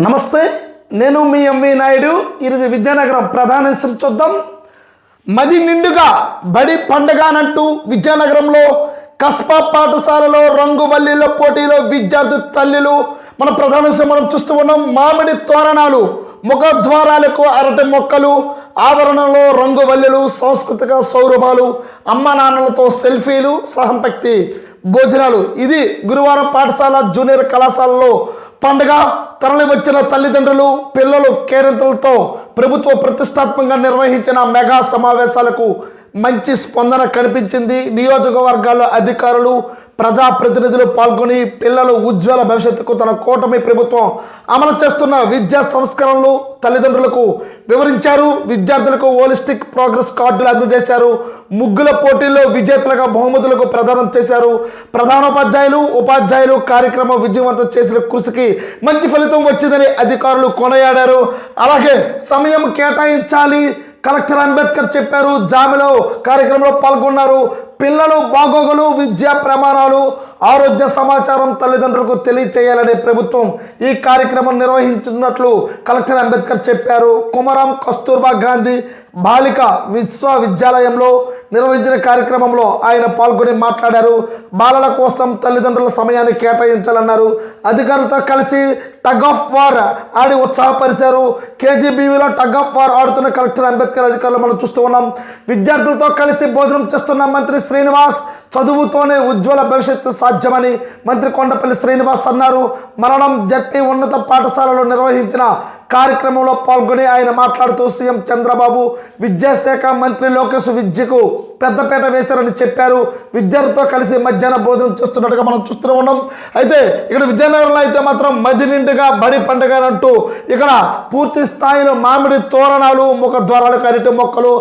నమస్తే నేను మీ ఎంవి నాయుడు. ఈరోజు విజయనగరం ప్రధాన చూద్దాం. మది నిండుగా బడి పండగానంటూ విజయనగరంలో కస్బా పాఠశాలలో రంగువల్లిల పోటీలో విద్యార్థి తల్లులు. మన ప్రధాన మనం చూస్తూ ఉన్నాం. మామిడి తోరణాలు ముఖద్వారాలకు అరటి మొక్కలు ఆవరణలో రంగువల్లులు సాంస్కృతిక సౌరభాలు అమ్మ నాన్నలతో సెల్ఫీలు సహంపక్తి భోజనాలు. ఇది గురువారం పాఠశాల జూనియర్ కళాశాలలో పండగ తరలి వచ్చిన తల్లిదండ్రులు పిల్లలు కేరింతలతో ప్రభుత్వ ప్రతిష్టాత్మకంగా నిర్వహించిన మెగా సమావేశాలకు మంచి స్పందన కనిపించింది. నియోజకవర్గాల అధికారులు ప్రజాప్రతినిధులు పాల్గొని పిల్లలు ఉజ్వల భవిష్యత్తుకు తన కూటమి ప్రభుత్వం అమలు చేస్తున్న విద్యా సంస్కరణలు తల్లిదండ్రులకు వివరించారు. విద్యార్థులకు హోలిస్టిక్ ప్రోగ్రెస్ కార్డులు అందజేశారు. ముగ్గుల పోటీల్లో విజేతలుగా బహుమతులకు ప్రదానం చేశారు. ప్రధానోపాధ్యాయులు ఉపాధ్యాయులు కార్యక్రమం విజయవంతం చేసిన కృషికి మంచి ఫలితం వచ్చిందని అధికారులు కొనయాడారు. అలాగే సమయం కేటాయించాలి కలెక్టర్ అంబేద్కర్ చెప్పారు జామిలో కార్యక్రమంలో పాల్గొన్నారు. పిల్లలు బాగోగులు విద్యా ప్రమాణాలు ఆరోగ్య సమాచారం తల్లిదండ్రులకు తెలియచేయాలనే ప్రభుత్వం ఈ కార్యక్రమం నిర్వహించినట్లు కలెక్టర్ అంబేద్కర్ చెప్పారు. కుమరం కస్తూర్బా గాంధీ బాలిక విశ్వవిద్యాలయంలో నిర్వహించిన కార్యక్రమంలో ఆయన పాల్గొని మాట్లాడారు. బాలల కోసం తల్లిదండ్రుల సమయాన్ని కేటాయించాలన్నారు. అధికారులతో కలిసి టగ్ ఆఫ్ వార్ ఆడి ఉత్సాహపరిచారు. కేజీబీవీలో టగ్ ఆఫ్ వార్ ఆడుతున్న కలెక్టర్ అంబేద్కర్ అధికారులు మనం చూస్తూ ఉన్నాం. విద్యార్థులతో కలిసి భోజనం చేస్తున్న మంత్రి శ్రీనివాస్ చదువుతోనే ఉజ్వల భవిష్యత్తు సాధ్యమని మంత్రి కొండపల్లి శ్రీనివాస్ అన్నారు. మరణం జట్టి ఉన్నత పాఠశాలలో నిర్వహించిన కార్యక్రమంలో పాల్గొని ఆయన మాట్లాడుతూ సీఎం చంద్రబాబు విద్యాశాఖ మంత్రి లోకేష్ విద్యకు పెద్దపేట వేశారని చెప్పారు. విద్యార్థితో కలిసి మధ్యాహ్న భోజనం చేస్తున్నట్టుగా మనం చూస్తూ ఉన్నాం. అయితే ఇక్కడ విజయనగరంలో అయితే మాత్రం మది నిండుగా బడి పండుగ అంటూ ఇక్కడ పూర్తి స్థాయిలో మామిడి తోరణాలు ముఖ ద్వారాలు అరటి మొక్కలు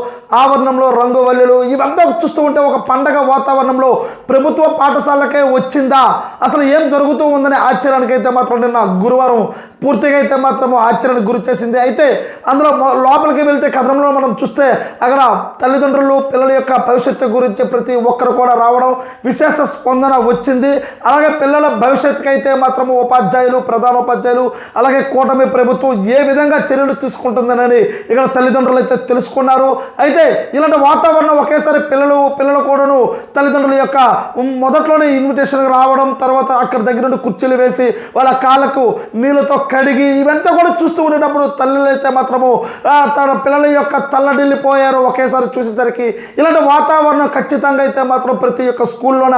ఆవరణంలో రంగువల్లులు ఇవంతా చూస్తూ ఉంటే ఒక పండగ వాతావరణంలో ప్రభుత్వ పాఠశాలకే వచ్చిందా? అసలు ఏం జరుగుతూ ఉందనే ఆశ్చర్యానికి అయితే మాత్రం నిన్న గురువారం పూర్తిగా అయితే మాత్రం ఆశ్చర్యానికి గురి చేసింది. అయితే అందులో లోపలికి వెళ్తే కథనంలో మనం చూస్తే అక్కడ తల్లిదండ్రులు పిల్లల యొక్క భవిష్యత్తు గురించి ప్రతి ఒక్కరు కూడా రావడం విశేష స్పందన వచ్చింది. అలాగే పిల్లల భవిష్యత్తుకి అయితే మాత్రం ఉపాధ్యాయులు ప్రధానోపాధ్యాయులు అలాగే కూటమి ప్రభుత్వం ఏ విధంగా చర్యలు తీసుకుంటుందనని ఇక్కడ తల్లిదండ్రులు అయితే తెలుసుకున్నారు. అయితే ఇలాంటి వాతావరణం ఒకేసారి పిల్లలు పిల్లలు కూడాను తల్లిదండ్రుల యొక్క మొదట్లోనే ఇన్విటేషన్ రావడం తర్వాత అక్కడ దగ్గర నుండి కుర్చీలు వేసి వాళ్ళ కాళ్ళకు నీళ్ళతో కడిగి ఇవంతా కూడా చూస్తూ ఉండేటప్పుడు తల్లులైతే మాత్రము తన పిల్లల యొక్క తల్లడిల్లిపోయారు ఒకేసారి చూసేసరికి. ఇలాంటి వాతావరణం ఖచ్చితంగా అయితే మాత్రం ప్రతి ఒక్క స్కూల్లోన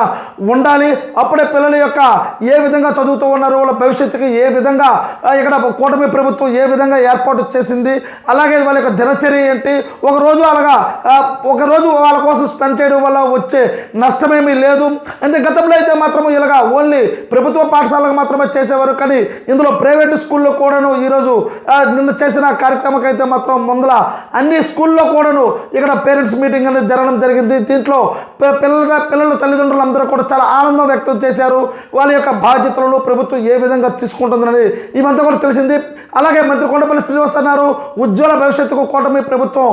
ఉండాలి. అప్పుడే పిల్లల యొక్క ఏ విధంగా చదువుతూ ఉన్నారు వాళ్ళ భవిష్యత్తుకి ఏ విధంగా ఇక్కడ కూటమి ప్రభుత్వం ఏ విధంగా ఏర్పాటు చేసింది అలాగే వాళ్ళ యొక్క దినచర్య ఏంటి ఒక రోజు అలాగా ఒకరోజు ఒక రోజు వాళ్ళ కోసం స్పెండ్ చేయడం వల్ల వచ్చే నష్టమేమీ లేదు. అంటే గతంలో అయితే మాత్రం ఇలాగా ఓన్లీ ప్రభుత్వ పాఠశాలకు మాత్రమే చేసేవారు కానీ ఇందులో ప్రైవేట్ స్కూల్లో కూడాను ఈరోజు నిన్న చేసిన కార్యక్రమం అయితే మాత్రం ముందల అన్ని స్కూల్లో కూడాను ఇక్కడ పేరెంట్స్ మీటింగ్ అనేది జరగడం జరిగింది. దీంట్లో పిల్లలుగా పిల్లల పిల్లల తల్లిదండ్రులు అందరూ కూడా చాలా ఆనందం వ్యక్తం చేశారు. వాళ్ళ యొక్క బాధ్యతలను ప్రభుత్వం ఏ విధంగా తీసుకుంటుందని ఇవంతా కూడా తెలిసింది. అలాగే మంత్రి కొండపల్లి శ్రీనివాస్ అన్నారు ఉజ్వల భవిష్యత్తుకు కూటమి ప్రభుత్వం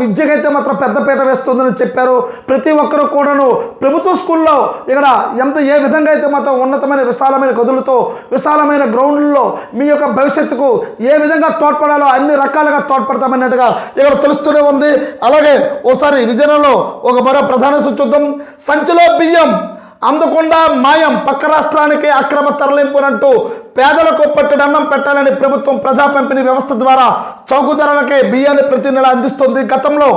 విద్యకైతే మాత్రం పెద్దపీట వేస్తుందని చెప్పారు. ప్రతి ఒక్కరూ కూడాను ప్రభుత్వ స్కూల్లో ఇక్కడ ఎంత ఏ విధంగా అయితే మాత్రం ఉన్నతమైన విశాలమైన గదులతో విశాలమైన గ్రౌండ్లలో మీ యొక్క భవిష్యత్తుకు ఏ విధంగా తోడ్పడాలో అన్ని రకాలుగా తోడ్పడతామన్నట్టుగా ఇక్కడ తెలుస్తూనే ఉంది. అలాగే ఓసారి విజయనగరంలో ఒక మరో ప్రధాన చూద్దాం సంచిలో బియ్యం అందకుండా మాయం పక్క రాష్ట్రానికి అక్రమ తరలింపునంటూ పేదలకు పట్టుడన్నం పెట్టాలని ప్రభుత్వం ప్రజా పంపిణీ వ్యవస్థ ద్వారా చౌక ధరలకే బియ్యాన్ని ప్రతి నెల అందిస్తుంది గతంలో.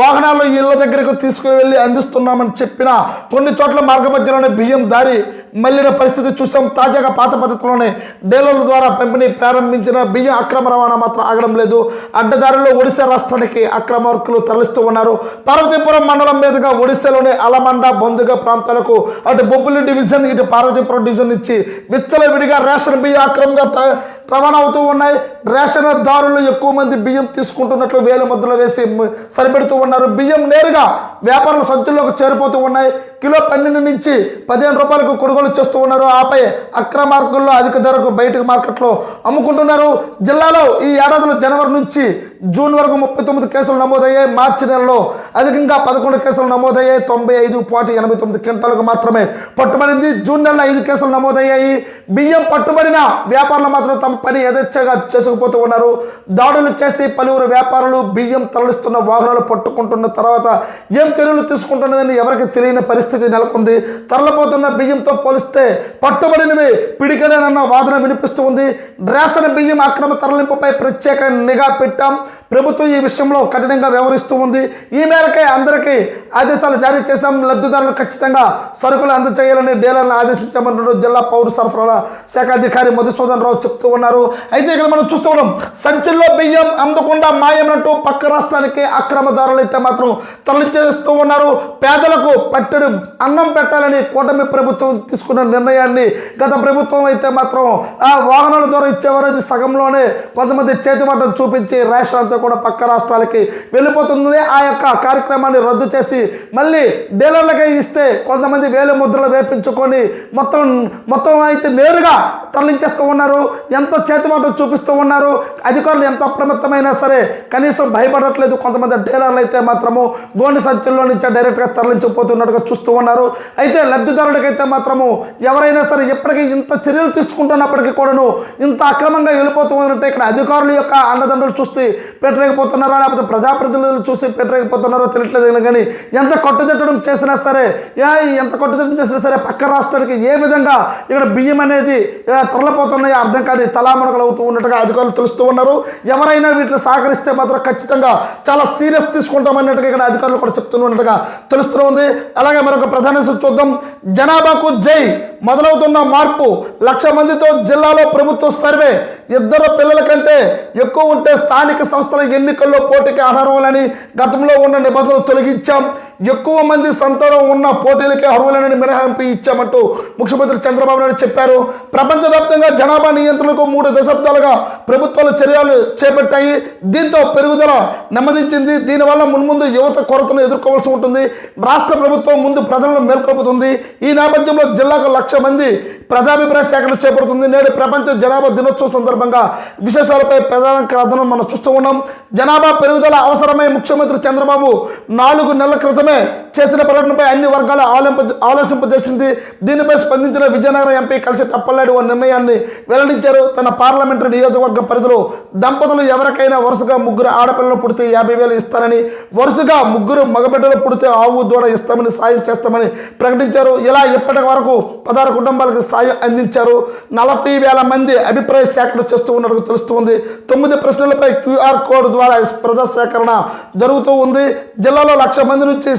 వాహనాలు ఇళ్ళ దగ్గరకు తీసుకువెళ్ళి అందిస్తున్నామని చెప్పిన కొన్ని చోట్ల మార్గ మధ్యలోనే బియ్యం దారి మళ్ళిన పరిస్థితి చూసాం. తాజాగా పాత పద్ధతిలోనే డీలర్ల ద్వారా పంపిణీ ప్రారంభించిన బియ్యం అక్రమ రవాణా మాత్రం ఆగడం లేదు. అడ్డదారిలో ఒడిశా రాష్ట్రానికి అక్రమార్కులు తరలిస్తూ ఉన్నారు. పార్వతీపురం మండలం మీదుగా ఒడిశాలోని అలమండ బొందుగ ప్రాంతాలకు అటు బొబ్బులి డివిజన్ ఇటు పార్వతీపురం డివిజన్ ఇచ్చి విచ్చలవిడిగా రేషన్ బియ్యం అక్రమంగా రవాణా అవుతూ ఉన్నాయి. రేషన్ దారులు ఎక్కువ మంది బియ్యం తీసుకుంటున్నట్లు వేల ముద్దలు వేసి సరిపెడుతూ ఉన్నారు. బియ్యం నేరుగా వ్యాపారుల సంచుల్లోకి చేరిపోతూ ఉన్నాయి. కిలో పన్నెండు నుంచి పదిహేను రూపాయలకు కొనుగోలు చేస్తూ ఉన్నారు. ఆపై అక్రమ మార్గంలో అధిక ధరకు బయటకు మార్కెట్లో అమ్ముకుంటున్నారు. జిల్లాలో ఈ ఏడాదిలో జనవరి నుంచి జూన్ వరకు ముప్పై తొమ్మిది కేసులు నమోదయ్యాయి. మార్చి నెలలో అధికంగా పదకొండు కేసులు నమోదయ్యాయి. తొంభై ఐదు పాయింట్ ఎనభై తొమ్మిది క్వింటాలకు మాత్రమే పట్టుబడింది. జూన్ నెలలో ఐదు కేసులు నమోదయ్యాయి. బియ్యం పట్టుబడిన వ్యాపారులు మాత్రం తమ పని యథేచ్ఛగా చేసుకుపోతూ ఉన్నారు. దాడులు చేసి పలువురు వ్యాపారులు బియ్యం తరలిస్తున్న వాహనాలు పట్టుకుంటున్న తర్వాత ఏం చర్యలు తీసుకుంటున్నదని ఎవరికి తెలియని పరిస్థితి నెలకొంది. తరలిపోతున్న బియ్యంతో పోలిస్తే పట్టుబడినవి పిడికలేనన్న వాదన వినిపిస్తూ ఉంది. రేషన్ బియ్యం అక్రమ తరలింపుపై ప్రత్యేక నిఘా పెట్టాం. ప్రభుత్వం ఈ విషయంలో కఠినంగా వ్యవహరిస్తూ ఉంది. ఈ మేరకే అందరికీ ఆదేశాలు జారీ చేశాం. లబ్ధిదారులు ఖచ్చితంగా సరుకులు అందజేయాలని డీలర్లను ఆదేశించామన్నారు. జిల్లా పౌర సరఫరాల శాఖ అధికారి మధుసూదన్ రావు చెప్తూ ఉన్నారు. అయితే ఇక్కడ మనం చూస్తూ ఉన్నాం. సంచుల్లో బియ్యం అందకుండా మాయమంటూ పక్క రాష్ట్రానికి అక్రమదారులు అయితే మాత్రం తరలించేస్తూ ఉన్నారు. పేదలకు పట్టెడు అన్నం పెట్టాలని కూటమి ప్రభుత్వం తీసుకున్న నిర్ణయాన్ని గత ప్రభుత్వం అయితే మాత్రం ఆ వాహనాల ద్వారా ఇచ్చేవారు. అది సగంలోనే కొంతమంది చేతివాటం చూపించి రేషన్ అంతా కూడా పక్క రాష్ట్రాలకి వెళ్ళిపోతుంది. ఆ యొక్క కార్యక్రమాన్ని రద్దు చేసి మళ్ళీ డీలర్లకే ఇస్తే కొంతమంది వేల ముద్రలు వేపించుకొని మొత్తం మొత్తం అయితే నేరుగా తరలించేస్తూ ఉన్నారు. ఎంత చేతివాటం చూపిస్తూ ఉన్నారు. అధికారులు ఎంత అప్రమత్తమైనా సరే కనీసం భయపడట్లేదు. కొంతమంది డీలర్లు అయితే మాత్రము గోండి సంచుల్లో నుంచి డైరెక్ట్గా తరలించిపోతున్నట్టుగా చూస్తూ ఉన్నారు. అయితే లబ్ధిదారుడికైతే మాత్రము ఎవరైనా సరే ఎప్పటికీ ఇంత చర్యలు తీసుకుంటున్నప్పటికీ కూడాను ఇంత అక్రమంగా వెళ్ళిపోతూ ఉన్నట్టే ఇక్కడ అధికారుల యొక్క అండదండలు చూస్తే పెట్టలేకపోతున్నారో లేకపోతే ప్రజాప్రతినిధులు చూసి పెట్టలేకపోతున్నారో తెలియట్లేదు కానీ ఎంత కొట్టజట్టడం చేసినా సరే ఏ ఎంత కొట్టుదిట్టం చేసినా సరే పక్క రాష్ట్రానికి ఏ విధంగా ఇక్కడ బియ్యం అనేది తరలిపోతున్నాయో అర్థం కానీ తలామణకలు అవుతూ ఉన్నట్టుగా అధికారులు తెలుస్తూ ఉన్నారు. ఎవరైనా వీటిని సహకరిస్తే మాత్రం ఖచ్చితంగా చాలా సీరియస్ తీసుకుంటామన్నట్టుగా ఇక్కడ అధికారులు కూడా చెప్తున్నట్టుగా తెలుస్తూ ఉంది. అలాగే మరొక ప్రధాన చూద్దాం. జనాభాకు జై! మొదలవుతున్న మార్పు లక్ష మందితో జిల్లాలో ప్రభుత్వ సర్వే ఇద్దరు పిల్లల కంటే ఎక్కువ ఉంటే స్థానిక సంస్థల ఎన్నికల్లో పోటీకి అర్హులని గతంలో ఉన్న నిబంధనలు తొలగించాం. ఎక్కువ మంది సంతానం ఉన్న పోటీలకి అర్హులని మినహాయింపు ఇచ్చామంటూ ముఖ్యమంత్రి చంద్రబాబు నాయుడు చెప్పారు. ప్రపంచవ్యాప్తంగా జనాభా నియంత్రణకు మూడు దశాబ్దాలుగా ప్రభుత్వాలు చర్యలు చేపట్టాయి. దీంతో పెరుగుదల నెమ్మదించింది. దీనివల్ల మున్ముందు యువత కొరతను ఎదుర్కోవాల్సి ఉంటుంది. రాష్ట్ర ప్రభుత్వం ముందు ప్రజలను మేల్కొల్పుతుంది. ఈ నేపథ్యంలో జిల్లాకు లక్ష మంది ప్రజాభిప్రాయ సేకరణ చేపడుతుంది. నేడు ప్రపంచ జనాభా దినోత్సవం సందర్భంగా విశేషాలపై ప్రధాన కథనం మనం చూస్తూ ఉన్నాం. జనాభా పెరుగుదల అవసరమై ముఖ్యమంత్రి చంద్రబాబు నాలుగు నెలల క్రితమే చేసిన పర్యటనపై అన్ని వర్గాలు ఆలింప ఆలోచింపజేసింది. దీనిపై స్పందించిన విజయనగరం ఎంపీ కలిసి టప్పల్లాడి ఓ నిర్ణయాన్ని వెల్లడించారు. తన పార్లమెంటరీ నియోజకవర్గ పరిధిలో దంపతులు ఎవరికైనా వరుసగా ముగ్గురు ఆడపిల్లలు పుడితే యాభై వేలు ఇస్తానని వరుసగా ముగ్గురు మగబిడ్డలు పుడితే ఆవు దూడ ఇస్తామని సాయం చేస్తామని ప్రకటించారు. ఇలా ఇప్పటి వరకు పదహారు కుటుంబాలకు సాయం అందించారు. నలభై వేల మంది అభిప్రాయ సేకరణ చేస్తూ ఉన్నట్టు తెలుస్తుంది. తొమ్మిది ప్రశ్నలపై క్యూఆర్ కోడ్ ద్వారా ప్రజా సేకరణ జరుగుతూ ఉంది. జిల్లాలో లక్ష మంది నుంచి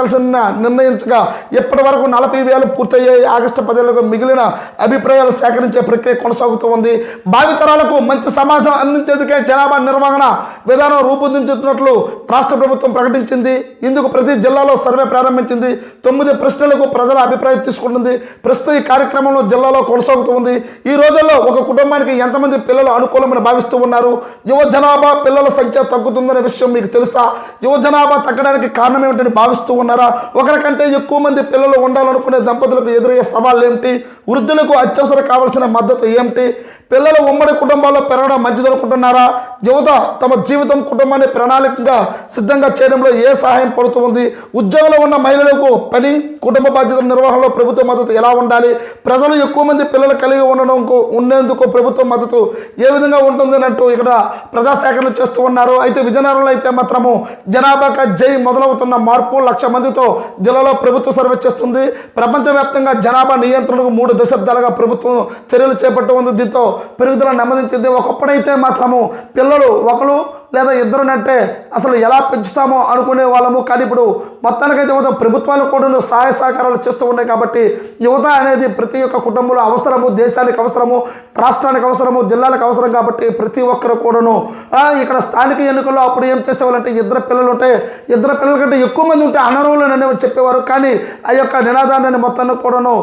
సేకరించాల్సిన నిర్ణయించగా ఇప్పటి వరకు నలభై వేలు పూర్తయ్యాయి. ఆగస్టు పదిహేనులకు మిగిలిన అభిప్రాయాలు సేకరించే ప్రక్రియ కొనసాగుతూ ఉంది. భావితరాలకు మంచి సమాజం అందించేందుకే జనాభా నిర్వహణ విధానం రూపొందించుతున్నట్లు రాష్ట్ర ప్రభుత్వం ప్రకటించింది. ఇందుకు ప్రతి జిల్లాలో సర్వే ప్రారంభించింది. తొమ్మిది ప్రశ్నలకు ప్రజల అభిప్రాయం తీసుకుంటుంది. ప్రస్తుతం ఈ కార్యక్రమంలో జిల్లాలో కొనసాగుతూ ఉంది. ఈ రోజుల్లో ఒక కుటుంబానికి ఎంతమంది పిల్లలు అనుకూలమని భావిస్తూ ఉన్నారు? యువ జనాభా పిల్లల సంఖ్య తగ్గుతుందనే విషయం మీకు తెలుసా? యువ జనాభా తగ్గడానికి కారణం ఏమిటని భావిస్తూ ఉన్నారు? ఒకరికంటే ఎక్కువ మంది పిల్లలు ఉండాలనుకునే దంపతులకు ఎదురయ్యే సవాళ్ళు ఏమిటి? వృద్ధులకు అత్యవసర కావాల్సిన మద్దతు ఏమిటి? పిల్లలు ఉమ్మడి కుటుంబాల్లో పెరగడం మంచిదనుకుంటున్నారా? యువత తమ జీవితం కుటుంబాన్ని ప్రణాళికగా సిద్ధంగా చేయడంలో ఏ సహాయం పడుతుంది? ఉద్యోగంలో ఉన్న మహిళలకు పని కుటుంబ బాధ్యతల నిర్వహణలో ప్రభుత్వ మద్దతు ఎలా ఉండాలి? ప్రజలు ఎక్కువ మంది పిల్లలు కలిగి ఉండడంకు ఉండేందుకు ప్రభుత్వ మద్దతు ఏ విధంగా ఉంటుంది అన్నట్టు ఇక్కడ ప్రజాసేకరణ చేస్తూ ఉన్నారు. అయితే విజయనగరంలో అయితే మాత్రము జనాభాక జై మొదలవుతున్న మార్పు లక్ష మందితో జిల్లాలో ప్రభుత్వ సర్వే చేస్తుంది. ప్రపంచవ్యాప్తంగా జనాభా నియంత్రణకు మూడు దశాబ్దాలుగా ప్రభుత్వం చర్యలు చేపట్టి ఉంది. దీంతో పెరుగుదల నెమ్మదించింది. ఒకప్పుడైతే మాత్రము పిల్లలు ఒకరు లేదా ఇద్దరునంటే అసలు ఎలా పెంచుతామో అనుకునే వాళ్ళము. కానీ ఇప్పుడు మొత్తానికైతే మొత్తం ప్రభుత్వాలు కూడా సహాయ సహకారాలు చేస్తూ ఉన్నాయి కాబట్టి యువత అనేది ప్రతి ఒక్క కుటుంబంలో అవసరము దేశానికి అవసరము రాష్ట్రానికి అవసరము జిల్లాలకు అవసరం కాబట్టి ప్రతి ఒక్కరు కూడాను ఇక్కడ స్థానిక ఎన్నికల్లో అప్పుడు ఏం చేసేవాళ్ళంటే ఇద్దరు పిల్లలు ఉంటే ఇద్దరు పిల్లల కంటే ఎక్కువ మంది ఉంటే అనర్హులు అనేవి చెప్పేవారు. కానీ ఆ యొక్క నినాదాన్ని మొత్తాన్ని కూడాను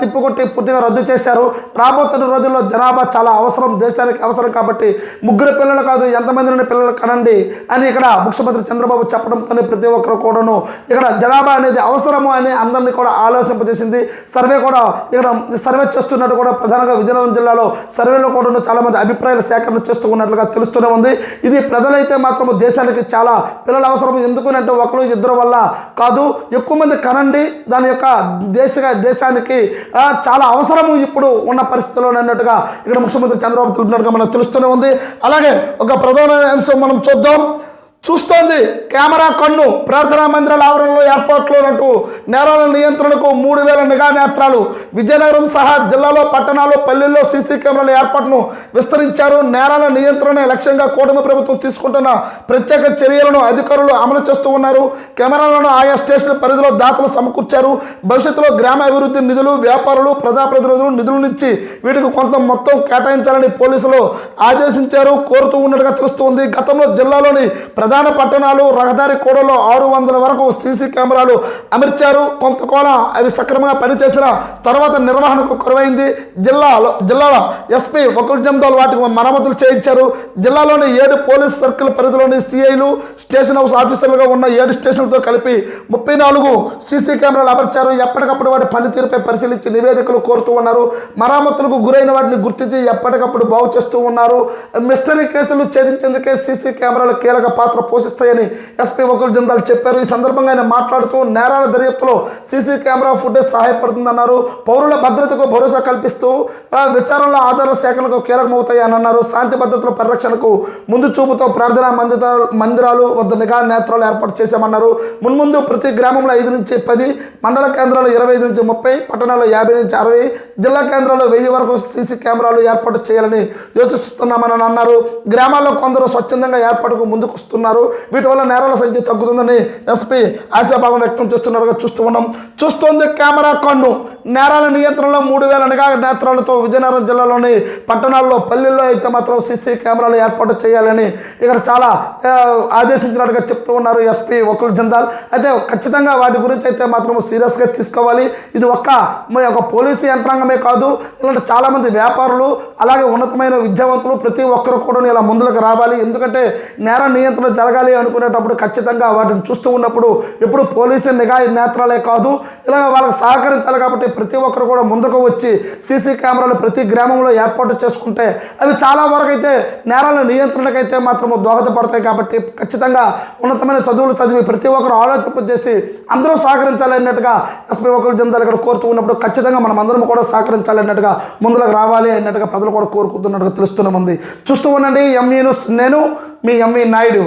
తిప్పుకొట్టి పూర్తిగా రద్దు చేశారు. రాబోతున్న రోజుల్లో జనాభా చాలా అవసరం దేశానికి అవసరం కాబట్టి ముగ్గురు పిల్లలు కాదు ఎంతమంది పిల్లలు పిల్లలు కనండి అని ఇక్కడ ముఖ్యమంత్రి చంద్రబాబు చెప్పడంతోనే ప్రతి ఒక్కరు కూడాను. ఇక్కడ జనాభా అనేది అవసరము అని అందరినీ కూడా ఆలోచింపజేసింది. సర్వే కూడా ఇక్కడ సర్వే చేస్తున్నట్టు కూడా ప్రధానంగా విజయనగరం జిల్లాలో సర్వేలో కూడా చాలా మంది అభిప్రాయాల సేకరణ చేస్తూ ఉన్నట్లుగా తెలుస్తూనే ఉంది. ఇది ప్రజలైతే మాత్రం దేశానికి చాలా పిల్లల అవసరం ఎందుకు అంటే ఒకరు ఇద్దరు వల్ల కాదు. ఎక్కువ మంది కనండి. దాని యొక్క దేశ దేశానికి చాలా అవసరము ఇప్పుడు ఉన్న పరిస్థితుల్లో అన్నట్టుగా ఇక్కడ ముఖ్యమంత్రి చంద్రబాబు తెలిపినట్టుగా మనకు తెలుస్తూనే ఉంది. అలాగే ఒక ప్రధాన అంశం మనం చూద్దాం. చూస్తోంది. కెమెరా కన్ను. ప్రార్థనా మందిరాల ఆవరణలో ఏర్పాట్లు నేరాల నియంత్రణకు మూడు వేల నిఘా నేత్రాలు. విజయనగరం సహా జిల్లాలో పట్టణాలు పల్లెల్లో సీసీ కెమెరాల ఏర్పాటును విస్తరించారు. నేరాల నియంత్రణ లక్ష్యంగా కూటమి ప్రభుత్వం తీసుకుంటున్న ప్రత్యేక చర్యలను అధికారులు అమలు చేస్తూ ఉన్నారు. కెమెరాలను ఆయా స్టేషన్ పరిధిలో దాతలు సమకూర్చారు. భవిష్యత్తులో గ్రామ అభివృద్ధి నిధులు వ్యాపారులు ప్రజాప్రతినిధులు నిధుల నుంచి వీటికి కొంత మొత్తం కేటాయించాలని పోలీసులు ఆదేశించారు. కోరుతూ ఉన్నట్టుగా తెలుస్తోంది గతంలో జిల్లాలోని ప్రధాన పట్టణాలు రహదారి కూడలో ఆరు వందల వరకు సీసీ కెమెరాలు అమర్చారు. కొంత అవి సక్రమంగా పనిచేసిన తర్వాత నిర్వహణకు కరువైంది. జిల్లాలో జిల్లాల ఎస్పీ ఒకల్ జందాలు వాటికి మరమ్మతులు చేయించారు. జిల్లాలోని ఏడు పోలీస్ సర్కిల్ పరిధిలోని సిఐలు స్టేషన్ హౌస్ ఆఫీసర్లుగా ఉన్న ఏడు స్టేషన్లతో కలిపి ముప్పై నాలుగు సీసీ కెమెరాలు అమర్చారు. ఎప్పటికప్పుడు వాటి పనితీరుపై పరిశీలించి నివేదికలు కోరుతూ ఉన్నారు. మరమ్మతులకు గురైన వాటిని గుర్తించి ఎప్పటికప్పుడు బాగు చేస్తూ ఉన్నారు. మిస్టరీ కేసులు ఛేదించేందుకే సీసీ కెమెరాలు కీలక పాత్ర పోషిస్తాయని ఎస్పీ వకుల్ జందాల్ చెప్పారు. ఈ సందర్భంగా ఆయన మాట్లాడుతూ నేరాల దర్యాప్తులో సీసీ కెమెరా ఫుటేజ్ సహాయపడుతుందన్నారు. పౌరుల భద్రతకు భరోసా కల్పిస్తూ విచారణలో ఆధార సేకరణకు కీలకమవుతాయి అని అన్నారు శాంతి భద్రతల పరిరక్షణకు ముందు చూపుతో ప్రార్థనా మందిరాలు మందిరాలు వద్ద నిఘా నేత్రాలు ఏర్పాటు చేశామన్నారు. మున్ముందు ప్రతి గ్రామంలో ఐదు నుంచి పది మండల కేంద్రాలు ఇరవై ఐదు నుంచి ముప్పై పట్టణాల్లో యాభై నుంచి అరవై జిల్లా కేంద్రాల్లో వెయ్యి వరకు సీసీ కెమెరాలు ఏర్పాటు చేయాలని యోచిస్తున్నామని అన్నారు. గ్రామాల్లో కొందరు స్వచ్ఛందంగా ఏర్పాటుకు ముందుకు వస్తున్నారు వీటి వల్ల నేరాల సంఖ్య తగ్గుతుందని ఎస్పీ ఆశాభావం వ్యక్తం చేస్తున్నట్టుగా చూస్తూ ఉన్నాం. చూస్తోంది కెమెరా కన్ను. నేరాల నియంత్రణలో మూడు వేల నిఘా నేత్రాలతో విజయనగరం జిల్లాలోని పట్టణాల్లో పల్లెల్లో అయితే మాత్రం సీసీ కెమెరాలు ఏర్పాటు చేయాలని ఇక్కడ చాలా ఆదేశించినట్టుగా చెప్తూ ఉన్నారు ఎస్పీ ఒకరు జందాల్. అయితే ఖచ్చితంగా వాటి గురించి అయితే మాత్రం సీరియస్గా తీసుకోవాలి. ఇది ఒక్క ఒక పోలీసు యంత్రాంగమే కాదు ఇలాంటి చాలామంది వ్యాపారులు అలాగే ఉన్నతమైన విద్యావంతులు ప్రతి ఒక్కరు కూడా ఇలా ముందులకు రావాలి. ఎందుకంటే నేర నియంత్రణ జరగాలి అనుకునేటప్పుడు ఖచ్చితంగా వాటిని చూస్తూ ఉన్నప్పుడు ఎప్పుడు పోలీసు నిఘా నేత్రాలే కాదు ఇలా వాళ్ళకి సహకరించాలి కాబట్టి ప్రతి ఒక్కరు కూడా ముందుకు వచ్చి సీసీ కెమెరాలు ప్రతి గ్రామంలో ఏర్పాటు చేసుకుంటే అవి చాలా వరకు అయితే నేరాల నియంత్రణకైతే మాత్రం దోహదపడతాయి కాబట్టి ఖచ్చితంగా ఉన్నతమైన చదువులు చదివి ప్రతి ఒక్కరు ఆలోచింప చేసి అందరూ సహకరించాలి అన్నట్టుగా ఎస్పీ ఒకరు జందాలు ఇక్కడ కోరుతూ ఉన్నప్పుడు ఖచ్చితంగా మనం అందరం కూడా సహకరించాలి అన్నట్టుగా ముందులకు రావాలి అన్నట్టుగా ప్రజలు కూడా కోరుకుంటున్నట్టుగా తెలుస్తూనే ఉంది. చూస్తూ ఉండండి ఎంఈ నేను మీ ఎంఈ నాయుడు.